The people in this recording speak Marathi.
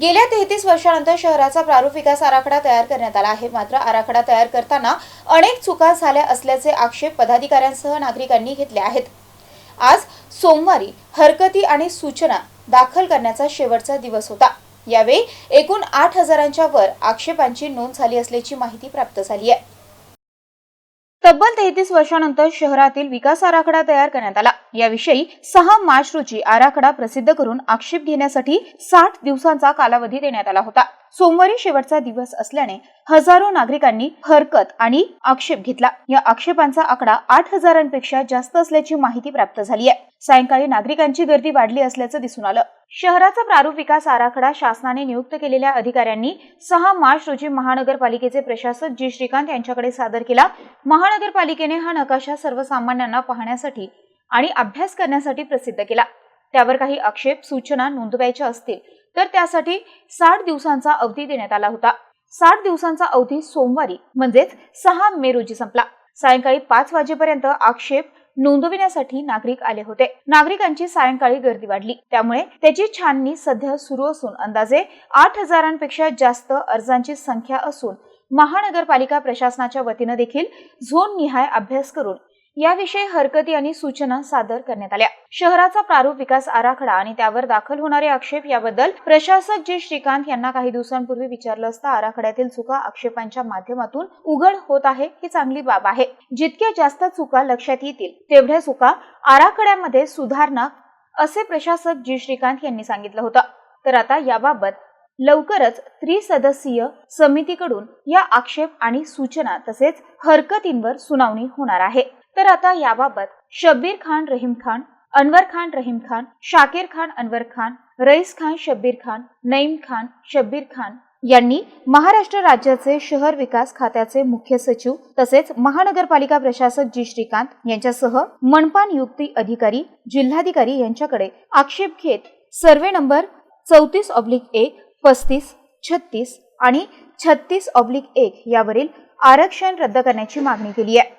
गेल्या तेहतीस वर्षानंतर शहराचा प्रारूप विकास आराखडा तयार करण्यात आला आहे. मात्र आराखडा तयार करताना अनेक चुका झाल्या असल्याचे आक्षेप पदाधिकाऱ्यांसह नागरिकांनी घेतले आहेत. आज सोमवारी हरकती आणि सूचना दाखल करण्याचा शेवटचा दिवस होता. यावेळी एकूण आठ हजारांच्या वर आक्षेपांची नोंद झाली असल्याची माहिती प्राप्त झाली आहे. तब्बल तेहतीस वर्षानंतर शहरातील विकास आराखडा तयार करण्यात आला. याविषयी सहा मार्च रोजी आराखडा प्रसिद्ध करून आक्षेप घेण्यासाठी साठ दिवसांचा कालावधी देण्यात आला होता. सोमवारी शेवटचा दिवस असल्याने हजारो नागरिकांनी हरकत आणि आक्षेप घेतला. या आक्षेपांचा आकडा आठ हजारांपेक्षा जास्त असल्याची माहिती प्राप्त झाली आहे. सायंकाळी नागरिकांची गर्दी वाढली असल्याचं दिसून आलं. शहराचा प्रारूप विकास आराखडा शासनाने नियुक्त केलेल्या अधिकाऱ्यांनी सहा मार्च रोजी महानगरपालिकेचे प्रशासक जी. श्रीकांत यांच्याकडे सादर केला. महानगरपालिकेने हा नकाशा सर्वसामान्यांना पाहण्यासाठी आणि अभ्यास करण्यासाठी प्रसिद्ध केला. त्यावर काही आक्षेप सूचना नोंदवायच्या असतील तर त्यासाठी साठ दिवसांचा अवधी देण्यात आला होता. साठ दिवसांचा अवधी सोमवारी म्हणजेच सहा मे रोजी संपला. सायंकाळी पाच वाजेपर्यंत आक्षेप नोंदविण्यासाठी नागरिक आले होते. नागरिकांची सायंकाळी गर्दी वाढली. त्यामुळे त्याची छाननी सध्या सुरू असून अंदाजे आठ हजारांपेक्षा जास्त अर्जांची संख्या असून महानगरपालिका प्रशासनाच्या वतीनं देखील झोन निहाय अभ्यास करून याविषयी हरकती आणि सूचना सादर करण्यात आल्या. शहराचा प्रारूप विकास आराखडा आणि त्यावर दाखल होणारे आक्षेप याबद्दल प्रशासक जे श्रीकांत यांना काही दिवसांपूर्वी विचारलं असता आराखड्यातील चुका आक्षेपांच्या माध्यमातून उघड होत आहे ही चांगली बाब आहे. जितक्या जास्त चुका लक्षात येतील तेवढ्या चुका आराखड्यामध्ये सुधारणा असे प्रशासक जी श्रीकांत यांनी सांगितलं होतं. तर आता याबाबत लवकरच त्रिसदस्यीय समितीकडून या आक्षेप आणि सूचना तसेच हरकतींवर सुनावणी होणार आहे. तर आता याबाबत शब्बीर खान रहीम खान अनवर खान रहीम खान शाकीर खान अनवर खान रईस खान शब्बीर खान नईम खान शब्बीर खान यांनी महाराष्ट्र राज्याचे शहर विकास खात्याचे मुख्य सचिव तसेच महानगरपालिका प्रशासक जी. श्रीकांत यांच्यासह मनपा नियुक्ती अधिकारी जिल्हाधिकारी यांच्याकडे आक्षेप घेत सर्वे नंबर चौतीस ऑब्लिक एक पस्तीस छत्तीस आणि छत्तीस ऑब्लिक एक यावरील आरक्षण रद्द करण्याची मागणी केली आहे.